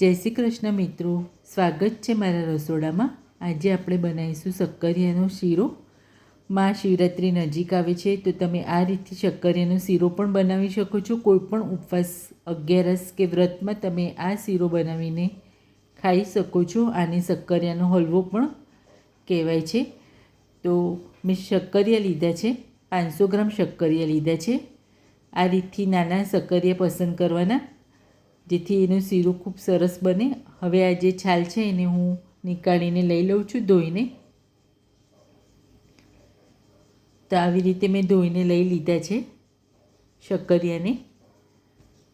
જય શ્રી કૃષ્ણ મિત્રો. સ્વાગત છે મારા રસોડામાં. આજે આપણે બનાવીશું શક્કરિયાનો શીરો. માં શિવરાત્રિ નજીક આવે છે, તો તમે આ રીતે શક્કરિયાનો શીરો પણ બનાવી શકો છો. કોઈપણ ઉપવાસ અગિયારસ કે વ્રતમાં તમે આ શીરો બનાવીને ખાઈ શકો છો. આને શક્કરિયાનો હલવો પણ કહેવાય છે. તો મેં શક્કરિયા લીધા છે, પાંચસો ગ્રામ શક્કરિયા લીધા છે. આ રીતથી નાના શક્કરિયા પસંદ કરવાના. જેથી એનું શીરું ખૂબ સરસ બને. હવે આ જે છાલ છે એને હું નીકાળીને લઈ લઉં છું ધોઈને. તો આવી રીતે મેં ધોઈને લઈ લીધા છે શક્કરિયાને.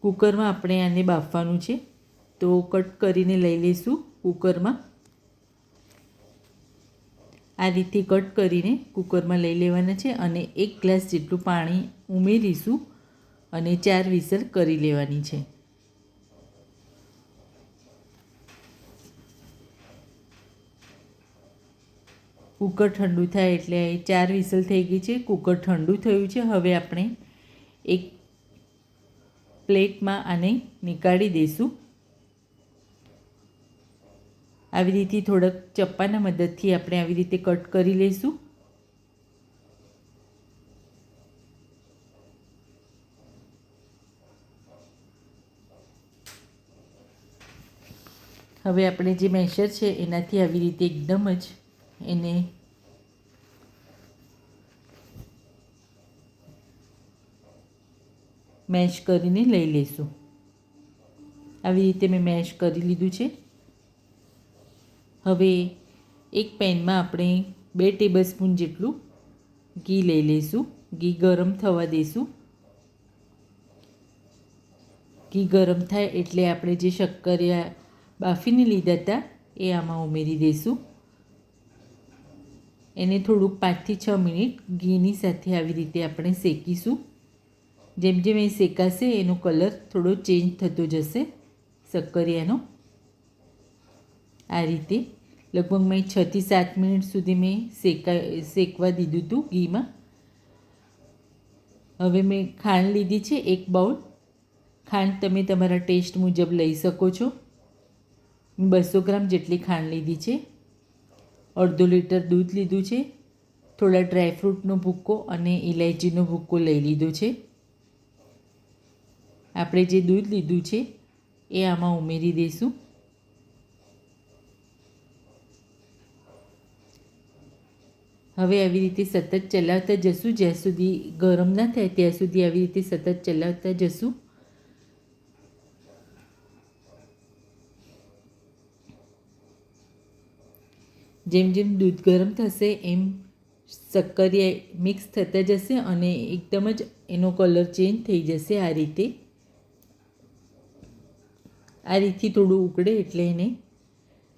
કુકરમાં આપણે આને બાફવાનું છે. તો કટ કરીને લઈ લઈશું કુકરમાં. આ રીતે કટ કરીને કુકરમાં લઈ લેવાના છે અને એક ગ્લાસ જેટલું પાણી ઉમેરીશું અને ચાર વિસલ કરી લેવાની છે. કુકર ઠંડુ થાય એટલે ચાર વિસલ થઈ ગઈ છે. કુકર ઠંડુ થયું છે. હવે આપણે એક પ્લેટમાં આને નીકાળી દઈશું. આવી રીતે થોડાક ચપ્પાના મદદથી આપણે આવી રીતે કટ કરી લઈશું. હવે આપણે જે મેશર છે એનાથી આવી રીતે એકદમ જ એને મેશ કરીને લઈ લઈશું આવી રીતે મેં મેશ કરી લીધું છે. હવે એક પેનમાં આપણે બે ટેબલ સ્પૂન જેટલું ઘી લઈ લઈશું ઘી ગરમ થવા દઈશું ઘી ગરમ થાય એટલે આપણે જે શક્કરિયા બાફીને લીધા હતા, એ આમાં ઉમેરી દઈશું એને થોડુંક પાંચથી છ મિનિટ ઘીની સાથે આવી રીતે આપણે શેકીશું. જેમ જેમ એ શેકાશે, એનો કલર થોડો ચેન્જ થતો જશે શક્કરિયાનો. આ રીતે લગભગ મેં છથી સાત મિનિટ સુધી મેં શેકા, શેકવા દીધું હતું ઘીમાં. હવે મેં ખાંડ લીધી છે, એક બાઉલ. ખાંડ તમે તમારા ટેસ્ટ મુજબ લઈ શકો છો. બસો ગ્રામ જેટલી ખાંડ લીધી છે. અડધો લીટર દૂધ લીધું છે. થોડા ડ્રાયફ્રૂટનો ભૂક્કો અને ઇલાયચીનો ભૂક્કો લઈ લીધો છે. આપણે જે દૂધ લીધું છે, એ આમાં ઉમેરી દઈશું. હવે આવી રીતે સતત ચલાવતા જશું. જ્યાં સુધી ગરમ ના થાય, ત્યાં સુધી આવી રીતે સતત ચલાવતા જશું. જેમ જેમ દૂધ ગરમ થશે, એમ શક્કરિયા મિક્સ થતા જશે અને એકદમ જ એનો કલર ચેન્જ થઈ જશે આ રીતે. આ રીતથી થોડું ઉકળે એટલે એને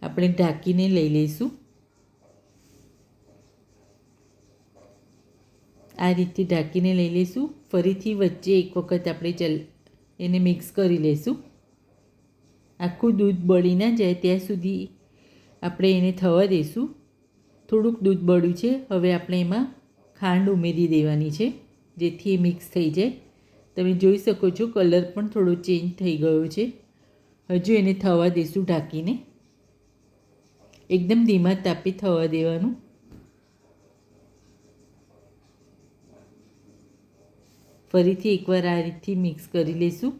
આપણે ઢાંકીને લઈ લઈશું. આ રીતે ઢાંકીને લઈ લઈશું. ફરીથી વચ્ચે એક વખત આપણે ચલ એને મિક્સ કરી લઈશું. આખું દૂધ બળી ના જાય ત્યાં સુધી આપણે એને થવા દઈશું. થોડુંક દૂધ બળ્યું છે. હવે આપણે એમાં ખાંડ ઉમેરી દેવાની છે, જેથી એ મિક્સ થઈ જાય. તમે જોઈ શકો છો, કલર પણ થોડો ચેન્જ થઈ ગયો છે. હજુ એને થવા દઈશું ઢાંકીને. એકદમ ધીમા તાપે થવા દેવાનું. ફરીથી એકવાર આ રીતથી મિક્સ કરી લઈશું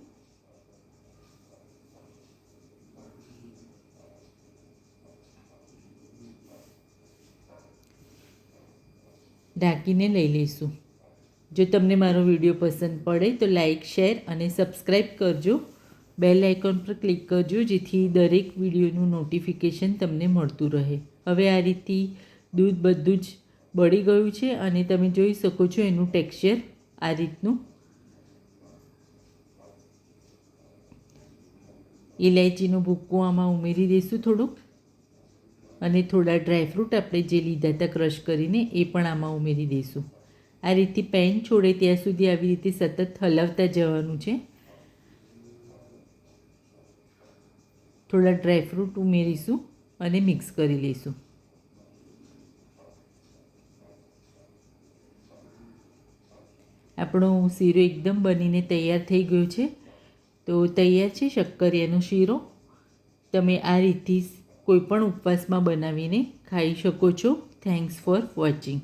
ઢાંકીને લઈ લઈશું. જો તમને મારો વીડિયો પસંદ પડે તો લાઇક શેર અને સબસ્ક્રાઈબ કરજો. બેલ આઇકોન પર ક્લિક કરજો જેથી દરેક વિડીયોનું નોટિફિકેશન તમને મળતું રહે. હવે આ રીતથી દૂધ બધું જ બળી ગયું છે અને તમે જોઈ શકો છો એનું ટેક્સચર આ રીતનું. ઇલાયચીનું ભૂક્કો આમાં ઉમેરી દઈશું થોડુંક. અને થોડા ડ્રાયફ્રૂટ આપણે જે લીધા હતા ક્રશ કરીને એ પણ આમાં ઉમેરી દઈશું. આ રીતે પેન છોડે ત્યાં સુધી આવી રીતે સતત હલાવતા જવાનું છે. થોડા ડ્રાયફ્રૂટ ઉમેરીશું અને મિક્સ કરી લઈશું. આપણો શીરો એકદમ બનીને તૈયાર થઈ ગયો છે. તો તૈયાર છે શક્કરિયાનો શીરો. તમે આ રીતથી કોઈ પણ ઉપવાસમાં બનાવીને ખાઈ શકો છો. Thanks for watching